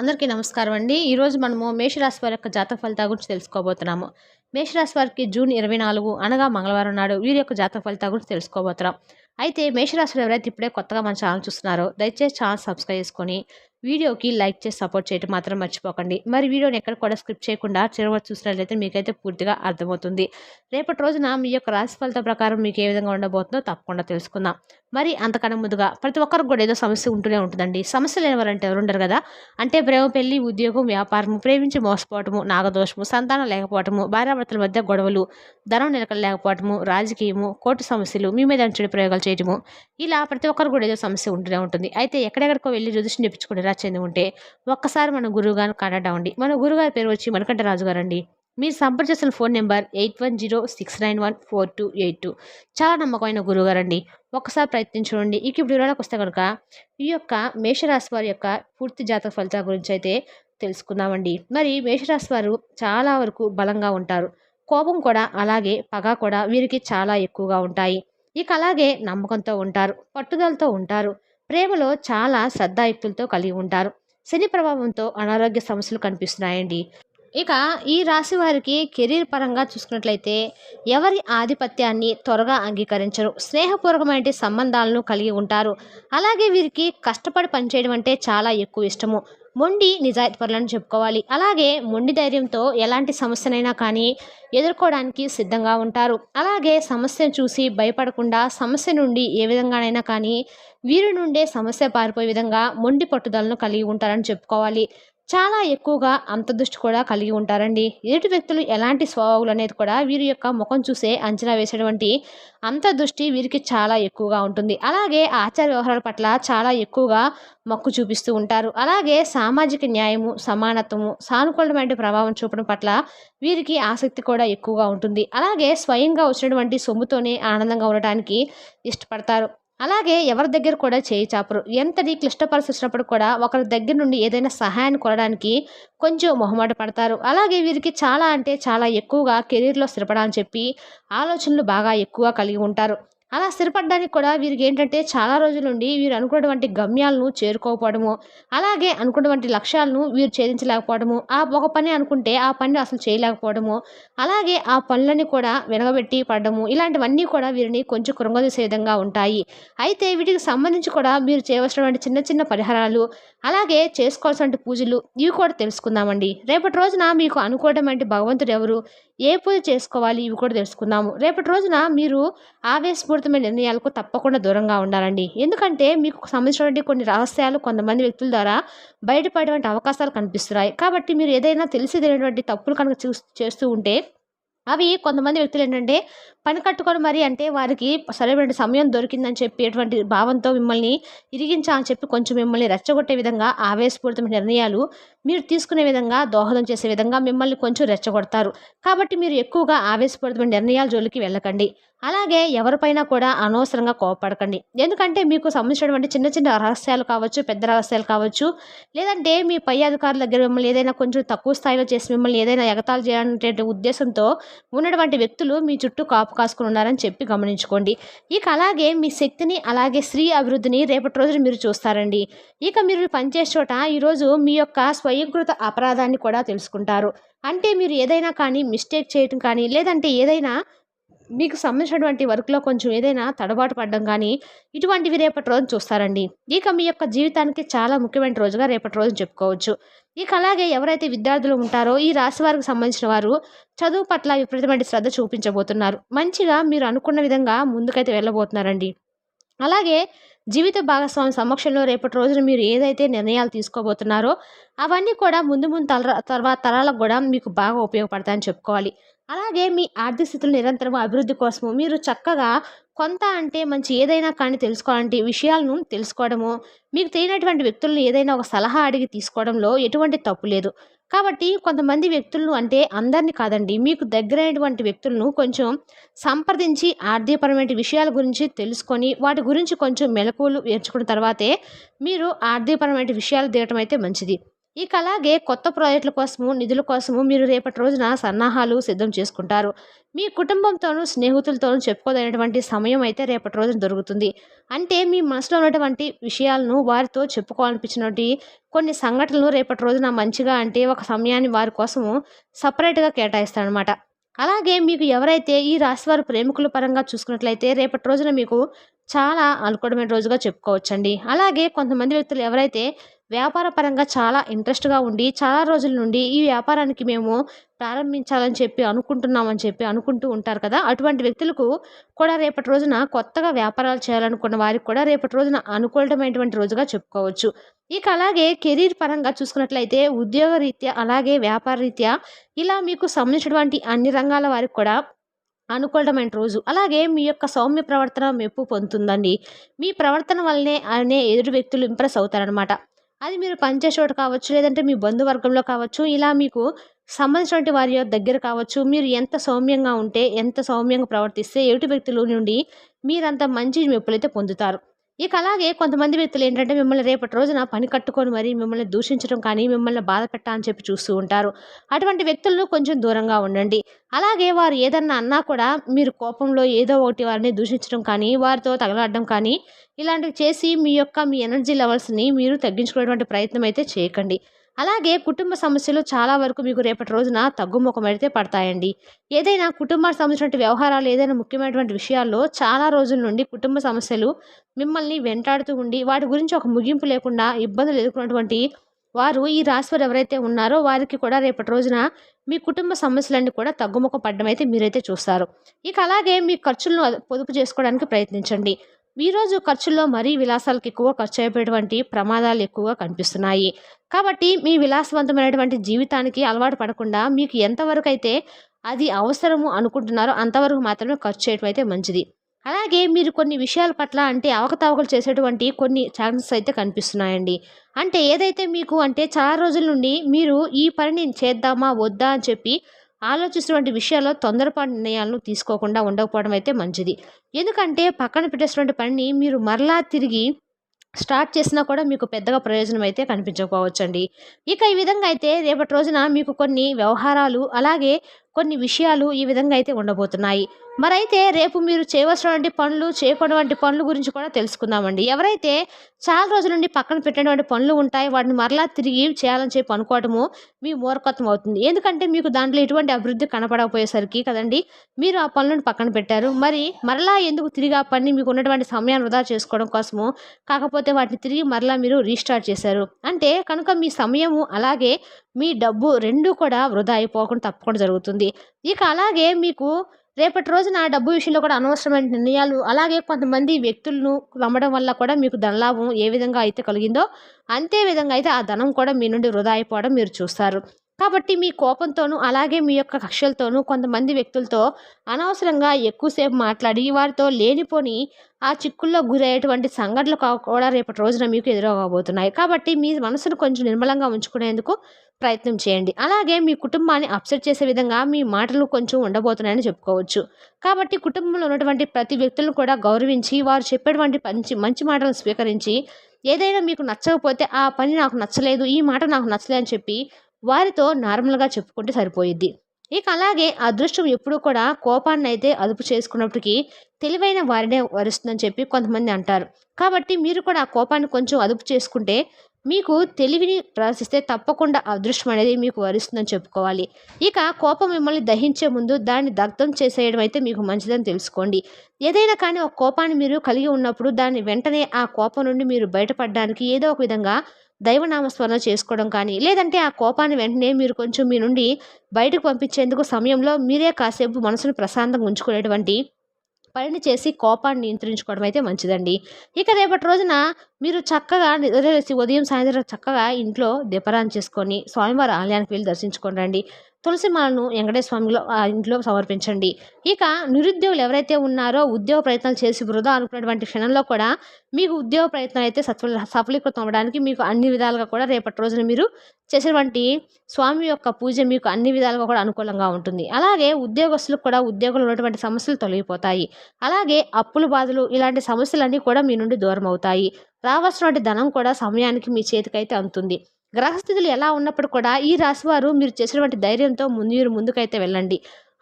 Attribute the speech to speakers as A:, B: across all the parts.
A: అందరికీ నమస్కారం అండి. ఈరోజు మనము మేషరాశి వారి యొక్క జాతక ఫలితాల గురించి తెలుసుకోబోతున్నాము. మేషరాశి వారికి జూన్ ఇరవై నాలుగు అనగా మంగళవారం నాడు వీరి యొక్క జాతక ఫలితాల గురించి తెలుసుకోబోతున్నాం. అయితే మేషరాశిలో ఎవరైతే ఇప్పుడే కొత్తగా మన ఛానల్ చూస్తున్నారో దయచేసి ఛానల్ సబ్స్క్రైబ్ చేసుకొని వీడియోకి లైక్ చేసి సపోర్ట్ చేయడం మాత్రం మర్చిపోకండి. మరి వీడియోని ఎక్కడ కూడా స్క్రిప్ట్ చేయకుండా చివరి చూసినట్లయితే మీకైతే పూర్తిగా అర్థమవుతుంది. రేపటి రోజున మీ యొక్క రాశి ఫలితం ప్రకారం మీకు ఏ విధంగా ఉండబోతుందో తప్పకుండా తెలుసుకుందాం. మరి అంతకన్నా ముందుగా ప్రతి ఒక్కరికి కూడా ఏదో సమస్య ఉంటూనే ఉంటుందండి. సమస్య లేని వారంటే ఎవరు ఉండరు కదా? అంటే ప్రేమ పెళ్ళి ఉద్యోగం వ్యాపారము ప్రేమించి మోసపోవటము నాగదోషము సంతానం లేకపోవటము భార్యాభర్తల మధ్య గొడవలు ధనం నిలకలు లేకపోవటము రాజకీయము కోర్టు సమస్యలు మీ మీద చెడు ప్రయోగాలు చేయటము ఇలా ప్రతి ఒక్కరు కూడా ఏదో సమస్య ఉంటూనే ఉంటుంది. అయితే ఎక్కడెక్కడికో వెళ్ళి జ్యోతిషం చెప్పించుకుని చెంది ఉంటే ఒక్కసారి మన గురువు గారిని అవ్వండి. మన గురుగారి పేరు వచ్చి మణికంఠరాజు గారు అండి మీరు సంప్రదించిన phone number eight one zero six nine one four two eight two. చాలా నమ్మకమైన గురువుగారు అండి ఒక్కసారి ప్రయత్నించండి ఇక ఇప్పుడు వివరాలకు వస్తే కనుక ఈ యొక్క మేషరాశి వారి యొక్క పూర్తి జాతక ఫలితాల గురించి అయితే తెలుసుకుందామండి. మరి మేషరాశి వారు చాలా వరకు బలంగా ఉంటారు. కోపం కూడా అలాగే పగ కూడా వీరికి చాలా ఎక్కువగా ఉంటాయి. ఇక అలాగే నమ్మకంతో ఉంటారు పట్టుదలతో ఉంటారు. ప్రేమలో చాలా శ్రద్ధాయుక్తులతో కలిగి ఉంటారు. శని ప్రభావంతో అనారోగ్య సమస్యలు కనిపిస్తున్నాయండి. ఇక ఈ రాశి వారికి కెరీర్ పరంగా చూసుకున్నట్లయితే ఎవరి ఆధిపత్యాన్ని త్వరగా అంగీకరించరు. స్నేహపూర్వకమైన సంబంధాలను కలిగి ఉంటారు. అలాగే వీరికి కష్టపడి పనిచేయడం అంటే చాలా ఎక్కువ ఇష్టము. మొండి నిజాయితీపరులను చెప్పుకోవాలి. అలాగే మొండి ధైర్యంతో ఎలాంటి సమస్యనైనా కానీ ఎదుర్కోవడానికి సిద్ధంగా ఉంటారు. అలాగే సమస్యను చూసి భయపడకుండా సమస్య నుండి ఏ విధంగానైనా కానీ వీరి నుండే సమస్య పారిపోయే విధంగా మొండి పట్టుదలను కలిగి ఉంటారని చెప్పుకోవాలి. చాలా ఎక్కువగా అంతర్దృష్టి కూడా కలిగి ఉంటారండి. ఎదుటి వ్యక్తులు ఎలాంటి స్వభావాలు అనేది కూడా వీరి యొక్క ముఖం చూసే అంచనా వేసేటువంటి అంతర్దృష్టి వీరికి చాలా ఎక్కువగా ఉంటుంది. అలాగే ఆచార వ్యవహారాల పట్ల చాలా ఎక్కువగా మొక్కు చూపిస్తూ ఉంటారు. అలాగే సామాజిక న్యాయము సమానత్వము సానుకూలమైన ప్రభావం చూపడం పట్ల వీరికి ఆసక్తి కూడా ఎక్కువగా ఉంటుంది. అలాగే స్వయంగా వచ్చినటువంటి సొమ్ముతోనే ఆనందంగా ఉండటానికి ఇష్టపడతారు. అలాగే ఎవరి దగ్గర కూడా చేయి చాపరు. ఎంతటి క్లిష్ట పరిస్థితున్నప్పుడు కూడా ఒకరి దగ్గర నుండి ఏదైనా సహాయాన్ని కొనడానికి కొంచెం మొహమాట పడతారు. అలాగే వీరికి చాలా అంటే చాలా ఎక్కువగా కెరీర్లో స్థిరపడాలని చెప్పి ఆలోచనలు బాగా ఎక్కువ కలిగి ఉంటారు. అలా స్థిరపడడానికి కూడా వీరికి ఏంటంటే చాలా రోజుల నుండి వీరు అనుకున్నటువంటి గమ్యాలను చేరుకోకపోవడము అలాగే అనుకున్నటువంటి లక్ష్యాలను వీరు ఛేదించలేకపోవడము ఆ ఒక పని అనుకుంటే ఆ పని అసలు చేయలేకపోవడము అలాగే ఆ పనులని కూడా వెనగబెట్టి పడడము ఇలాంటివన్నీ కూడా వీరిని కొంచెం కృంగదీసే విధంగా ఉంటాయి. అయితే వీటికి సంబంధించి కూడా మీరు చేయవలసినటువంటి చిన్న చిన్న పరిహారాలు అలాగే చేసుకోవాల్సిన పూజలు ఇవి కూడా తెలుసుకుందామండి. రేపటి రోజున మీకు అనుకోవడం అంటే భగవంతుడు ఎవరు? ఏ పూజ చేసుకోవాలి? ఇవి కూడా తెలుసుకుందాము. రేపటి రోజున మీరు ఆవేశపూరితమైన నిర్ణయాలకు తప్పకుండా దూరంగా ఉండాలండి. ఎందుకంటే మీకు సంబంధించినటువంటి కొన్ని రహస్యాలు కొంతమంది వ్యక్తుల ద్వారా బయటపడేటువంటి అవకాశాలు కనిపిస్తున్నాయి. కాబట్టి మీరు ఏదైనా తెలిసి తెలియనటువంటి తప్పులు కనుక చూ చేస్తూ ఉంటే అవి కొంతమంది వ్యక్తులు ఏంటంటే పని కట్టుకొని మరి అంటే వారికి సరైన సమయం దొరికిందని చెప్పి అటువంటి భావంతో మిమ్మల్ని ఇరిగించాలని చెప్పి కొంచెం మిమ్మల్ని రెచ్చగొట్టే విధంగా ఆవేశపూరితమైన నిర్ణయాలు మీరు తీసుకునే విధంగా దోహదం చేసే విధంగా మిమ్మల్ని కొంచెం రెచ్చగొడతారు. కాబట్టి మీరు ఎక్కువగా ఆవేశపడుతున్న నిర్ణయాల జోలికి వెళ్ళకండి. అలాగే ఎవరిపైనా కూడా అనవసరంగా కోపపడకండి ఎందుకంటే మీకు సంబంధించినటువంటి చిన్న చిన్న రహస్యాలు కావచ్చు పెద్ద రహస్యాలు కావచ్చు లేదంటే మీ పై అధికారుల దగ్గర మిమ్మల్ని ఏదైనా కొంచెం తక్కువ స్థాయిలో చేసి మిమ్మల్ని ఏదైనా ఎగతాలు చేయాలనే ఉద్దేశంతో ఉన్నటువంటి వ్యక్తులు మీ చుట్టూ కాపు కాసుకుని ఉన్నారని చెప్పి గమనించుకోండి. ఇక అలాగే మీ శక్తిని అలాగే స్త్రీ అభివృద్ధిని రేపటి రోజున మీరు చూస్తారండి. ఇక మీరు పనిచేసే చోట ఈరోజు మీ యొక్క స్వయం స్వయంకృత అపరాధాన్ని కూడా తెలుసుకుంటారు. అంటే మీరు ఏదైనా కానీ మిస్టేక్ చేయటం కానీ లేదంటే ఏదైనా మీకు సంబంధించినటువంటి వర్క్లో కొంచెం ఏదైనా తడబాటు పడడం కానీ ఇటువంటివి రేపటి రోజు చూస్తారండి. ఇక మీ యొక్క జీవితానికి చాలా ముఖ్యమైన రోజుగా రేపటి రోజు చెప్పుకోవచ్చు. ఇక అలాగే ఎవరైతే విద్యార్థులు ఉంటారో ఈ రాశి వారికి సంబంధించిన వారు చదువు పట్ల విపరీతమైన శ్రద్ధ చూపించబోతున్నారు. మంచిగా మీరు అనుకున్న విధంగా ముందుకైతే వెళ్ళబోతున్నారండి. అలాగే జీవిత భాగస్వామి సమక్షంలో రేపటి రోజున మీరు ఏదైతే నిర్ణయాలు తీసుకోబోతున్నారో అవన్నీ కూడా ముందు ముందు తల తర్వాత తరాలకు కూడా మీకు బాగా ఉపయోగపడతాయని చెప్పుకోవాలి. అలాగే మీ ఆర్థిక స్థితులు నిరంతరం అభివృద్ధి కోసము మీరు చక్కగా కొంత అంటే మంచి ఏదైనా కానీ తెలుసుకోవాలంటే విషయాలను తెలుసుకోవడము మీకు తెలియనటువంటి వ్యక్తులను ఏదైనా ఒక సలహా అడిగి తీసుకోవడంలో ఎటువంటి తప్పు లేదు. కాబట్టి కొంతమంది వ్యక్తులను అంటే అందరిని కాదండి మీకు దగ్గరైనటువంటి వ్యక్తులను కొంచెం సంప్రదించి ఆర్థికపరమైన విషయాల గురించి తెలుసుకొని వాటి గురించి కొంచెం మెలకువలు నేర్చుకున్న తర్వాతే మీరు ఆర్థికపరమైన విషయాలు దిగటం అయితే మంచిది. ఇక అలాగే కొత్త ప్రాజెక్టుల కోసము నిధుల కోసము మీరు రేపటి రోజున సన్నాహాలు సిద్ధం చేసుకుంటారు. మీ కుటుంబంతోనూ స్నేహితులతోనూ చెప్పుకోదైనటువంటి సమయం అయితే రేపటి రోజున దొరుకుతుంది. అంటే మీ మనసులో ఉన్నటువంటి విషయాలను వారితో చెప్పుకోవాలనిపించినటువంటి కొన్ని సంఘటనలు రేపటి రోజున మంచిగా అంటే ఒక సమయాన్ని వారి కోసము సపరేట్గా కేటాయిస్తారనమాట అలాగే మీకు ఎవరైతే ఈ రాశివారు ప్రేమికుల పరంగా చూసుకున్నట్లయితే రేపటి రోజున మీకు చాలా అనుకూలమైన రోజుగా చెప్పుకోవచ్చండి. అలాగే కొంతమంది వ్యక్తులు ఎవరైతే వ్యాపార పరంగా చాలా ఇంట్రెస్ట్గా ఉండి చాలా రోజుల నుండి ఈ వ్యాపారానికి మేము ప్రారంభించాలని చెప్పి అనుకుంటున్నామని చెప్పి అనుకుంటూ ఉంటారు కదా అటువంటి వ్యక్తులకు కూడా రేపటి రోజున కొత్తగా వ్యాపారాలు చేయాలనుకున్న వారికి కూడా రేపటి రోజున అనుకూలమైనటువంటి రోజుగా చెప్పుకోవచ్చు. ఇక అలాగే కెరీర్ పరంగా చూసుకున్నట్లయితే ఉద్యోగ రీత్యా అలాగే వ్యాపార రీత్యా ఇలా మీకు సంబంధించినటువంటి అన్ని రంగాల వారికి కూడా అనుకూలమైన రోజు. అలాగే మీ యొక్క సౌమ్య ప్రవర్తన మెప్పు పొందుతుందండి. మీ ప్రవర్తన వల్లనే అనే ఎదురు వ్యక్తులు ఇంప్రెస్ అవుతారనమాట అది మీరు పనిచేసే చోట కావచ్చు లేదంటే మీ బంధువర్గంలో కావచ్చు ఇలా మీకు సంబంధించినటువంటి వారి యొక్క దగ్గర కావచ్చు మీరు ఎంత సౌమ్యంగా ఉంటే ఎంత సౌమ్యంగా ప్రవర్తిస్తే ఎదుటి వ్యక్తుల నుండి మీరంత మంచి మెప్పులైతే పొందుతారు. ఇక అలాగే కొంతమంది వ్యక్తులు ఏంటంటే మిమ్మల్ని రేపటి రోజున పని కట్టుకొని మరి మిమ్మల్ని దూషించడం కానీ మిమ్మల్ని బాధ పెట్టాలని చెప్పి చూస్తూ ఉంటారు. అటువంటి వ్యక్తులను కొంచెం దూరంగా ఉండండి. అలాగే వారు ఏదన్నా అన్నా కూడా మీరు కోపంలో ఏదో ఒకటి వారిని దూషించడం కానీ వారితో తగలాడడం కానీ ఇలాంటివి చేసి మీ యొక్క మీ ఎనర్జీ లెవెల్స్ని మీరు తగ్గించుకునేటువంటి ప్రయత్నం అయితే చేయకండి. అలాగే కుటుంబ సమస్యలు చాలా వరకు మీకు రేపటి రోజున తగ్గుముఖం అయితే పడతాయండి. ఏదైనా కుటుంబానికి సంబంధించినటువంటి వ్యవహారాలు ఏదైనా ముఖ్యమైనటువంటి విషయాల్లో చాలా రోజుల నుండి కుటుంబ సమస్యలు మిమ్మల్ని వెంటాడుతూ ఉండి వాటి గురించి ఒక ముగింపు లేకుండా ఇబ్బందులు ఎదుర్కొన్నటువంటి వారు ఈ రాశివారు ఎవరైతే ఉన్నారో వారికి కూడా రేపటి రోజున మీ కుటుంబ సమస్యలన్నీ కూడా తగ్గుముఖం పడడం అయితే మీరైతే చూస్తారు. ఇక అలాగే మీ ఖర్చులను పొదుపు చేసుకోవడానికి ప్రయత్నించండి. ఈరోజు ఖర్చుల్లో మరీ విలాసాలకు ఎక్కువ ఖర్చు అయిపోయేటువంటి ప్రమాదాలు ఎక్కువగా కనిపిస్తున్నాయి. కాబట్టి మీ విలాసవంతమైనటువంటి జీవితానికి అలవాటు పడకుండా మీకు ఎంతవరకు అయితే అది అవసరము అనుకుంటున్నారో అంతవరకు మాత్రమే ఖర్చు చేయడం అయితే మంచిది. అలాగే మీరు కొన్ని విషయాల పట్ల అంటే అవకతవకలు చేసేటువంటి కొన్ని ఛాన్సెస్ అయితే కనిపిస్తున్నాయండి. అంటే ఏదైతే మీకు అంటే చాలా రోజుల నుండి మీరు ఈ పనిని చేద్దామా వద్దా అని చెప్పి ఆలోచిస్తున్నటువంటి విషయాల్లో తొందరపాటు నిర్ణయాలను తీసుకోకుండా ఉండకపోవడం అయితే మంచిది. ఎందుకంటే పక్కన పెట్టేసినటువంటి పనిని మీరు మరలా తిరిగి స్టార్ట్ చేసినా కూడా మీకు పెద్దగా ప్రయోజనం అయితే కనిపించకపోవచ్చండి. ఇక ఈ విధంగా అయితే రేపటి రోజున మీకు కొన్ని వ్యవహారాలు అలాగే కొన్ని విషయాలు ఈ విధంగా అయితే ఉండబోతున్నాయి. మరైతే రేపు మీరు చేయవలసినటువంటి పనులు చేయకూడవంటి పనుల గురించి కూడా తెలుసుకుందామండి. ఎవరైతే చాలా రోజుల నుండి పక్కన పెట్టినటువంటి పనులు ఉంటాయి వాటిని మరలా తిరిగి చేయాలని చెప్పి అనుకోవటము మీ మూర్ఖత్వం అవుతుంది. ఎందుకంటే మీకు దాంట్లో ఎటువంటి అభివృద్ధి కనపడకపోయేసరికి కదండి మీరు ఆ పనులను పక్కన పెట్టారు. మరి మరలా ఎందుకు తిరిగి ఆ పని మీకు ఉన్నటువంటి సమయాన్ని వృధా చేసుకోవడం కోసము కాకపోతే వాటిని తిరిగి మరలా మీరు రీస్టార్ట్ చేశారు? అంటే కనుక మీ సమయము అలాగే మీ డబ్బు రెండు కూడా వృధా అయిపోకుండా తప్పకుండా జరుగుతుంది. ఇక అలాగే మీకు రేపటి రోజున డబ్బు విషయంలో కూడా అనవసరమైన నిర్ణయాలు అలాగే కొంతమంది వ్యక్తులను నమ్మడం వల్ల కూడా మీకు ధనలాభం ఏ విధంగా అయితే కలిగిందో అంతే విధంగా అయితే ఆ ధనం కూడా మీ నుండి వృధా అయిపోవడం మీరు చూస్తారు. కాబట్టి మీ కోపంతోనూ అలాగే మీ యొక్క కక్షలతోనూ కొంతమంది వ్యక్తులతో అనవసరంగా ఎక్కువసేపు మాట్లాడి వారితో లేనిపోని ఆ చిక్కుల్లో గురయ్యేటువంటి సంఘటనలు కూడా రేపటి రోజున మీకు ఎదురవబోతున్నాయి. కాబట్టి మీ మనసును కొంచెం నిర్మలంగా ఉంచుకునేందుకు ప్రయత్నం చేయండి. అలాగే మీ కుటుంబాన్ని అప్సెట్ చేసే విధంగా మీ మాటలు కొంచెం ఉండబోతున్నాయని చెప్పుకోవచ్చు. కాబట్టి కుటుంబంలో ఉన్నటువంటి ప్రతి వ్యక్తులను కూడా గౌరవించి వారు చెప్పేటువంటి మంచి మంచి మాటలను స్వీకరించి ఏదైనా మీకు నచ్చకపోతే ఆ పని నాకు నచ్చలేదు ఈ మాట నాకు నచ్చలేదు అని చెప్పి వారితో నార్మల్గా చెప్పుకుంటే సరిపోయిద్ది. ఇక అలాగే అదృష్టం ఎప్పుడూ కూడా కోపాన్ని అయితే అదుపు చేసుకున్నప్పటికీ తెలివైన వారినే వరుస్తుందని చెప్పి కొంతమంది అంటారు. కాబట్టి మీరు కూడా ఆ కోపాన్ని కొంచెం అదుపు చేసుకుంటే మీకు తెలివిని ప్రదర్శిస్తే తప్పకుండా అదృష్టం అనేది మీకు వరిస్తుందని చెప్పుకోవాలి. ఇక కోపం మిమ్మల్ని దహించే ముందు దాన్ని దగ్ధం చేసేయడం అయితే మీకు మంచిదని తెలుసుకోండి. ఏదైనా కానీ ఒక కోపాన్ని మీరు కలిగి ఉన్నప్పుడు దాన్ని వెంటనే ఆ కోపం నుండి మీరు బయటపడడానికి ఏదో ఒక విధంగా దైవనామస్మరణ చేసుకోవడం కానీ లేదంటే ఆ కోపాన్ని వెంటనే మీరు కొంచెం మీ నుండి బయటకు పంపించేందుకు సమయంలో మీరే కాసేపు మనసును ప్రశాంతంగా ఉంచుకునేటువంటి పనిని చేసి కోపాన్ని నియంత్రించుకోవడం అయితే మంచిదండి. ఇక రేపటి రోజున మీరు చక్కగా నిద్రలేసి ఉదయం సాయంత్రం చక్కగా ఇంట్లో దీపరాన్ని చేసుకొని స్వామివారి ఆలయానికి వెళ్ళి దర్శించుకోండి తులసి మాలను వెంకటేశ్వర స్వామిలో ఆ ఇంట్లో సమర్పించండి. ఇక నిరుద్యోగులు ఎవరైతే ఉన్నారో ఉద్యోగ ప్రయత్నాలు చేసి వృధా అనుకున్నటువంటి క్షణంలో కూడా మీకు ఉద్యోగ ప్రయత్నాలు అయితే సఫల సఫలీకృతం అవ్వడానికి మీకు అన్ని విధాలుగా కూడా రేపటి రోజున మీరు చేసేటువంటి స్వామి యొక్క పూజ మీకు అన్ని విధాలుగా కూడా అనుకూలంగా ఉంటుంది. అలాగే ఉద్యోగస్తులకు కూడా ఉద్యోగంలో ఉన్నటువంటి సమస్యలు తొలగిపోతాయి. అలాగే అప్పులు బాధలు ఇలాంటి సమస్యలన్నీ కూడా మీ నుండి దూరం అవుతాయి రావాల్సినటువంటి ధనం కూడా సమయానికి మీ చేతికైతే అందుతుంది. గ్రహస్థితులు ఎలా ఉన్నప్పుడు కూడా ఈ రాశివారు మీరు చేసినటువంటి ధైర్యంతో ముందు మీరు ముందుకైతే వెళ్ళండి.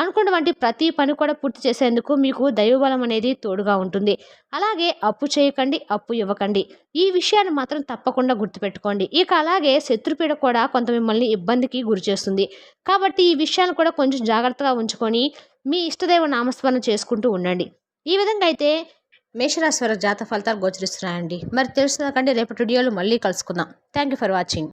A: అనుకున్నటువంటి ప్రతి పని కూడా పూర్తి చేసేందుకు మీకు దైవబలం అనేది తోడుగా ఉంటుంది. అలాగే అప్పు చేయకండి అప్పు ఇవ్వకండి. ఈ విషయాన్ని మాత్రం తప్పకుండా గుర్తుపెట్టుకోండి. ఇక అలాగే శత్రుపీడ కూడా కొంత మిమ్మల్ని ఇబ్బందికి గురి చేస్తుంది. కాబట్టి ఈ విషయాన్ని కూడా కొంచెం జాగ్రత్తగా ఉంచుకొని మీ ఇష్టదైవ నామస్మరణ చేసుకుంటూ ఉండండి. ఈ విధంగా అయితే మేషరాశి వారి జాత ఫలితాలు గోచరిస్తున్నాయండి. మరి తెలుసుకుందాకండి రేపటి వీడియోలు మళ్ళీ కలుసుకుందాం. Thank you for watching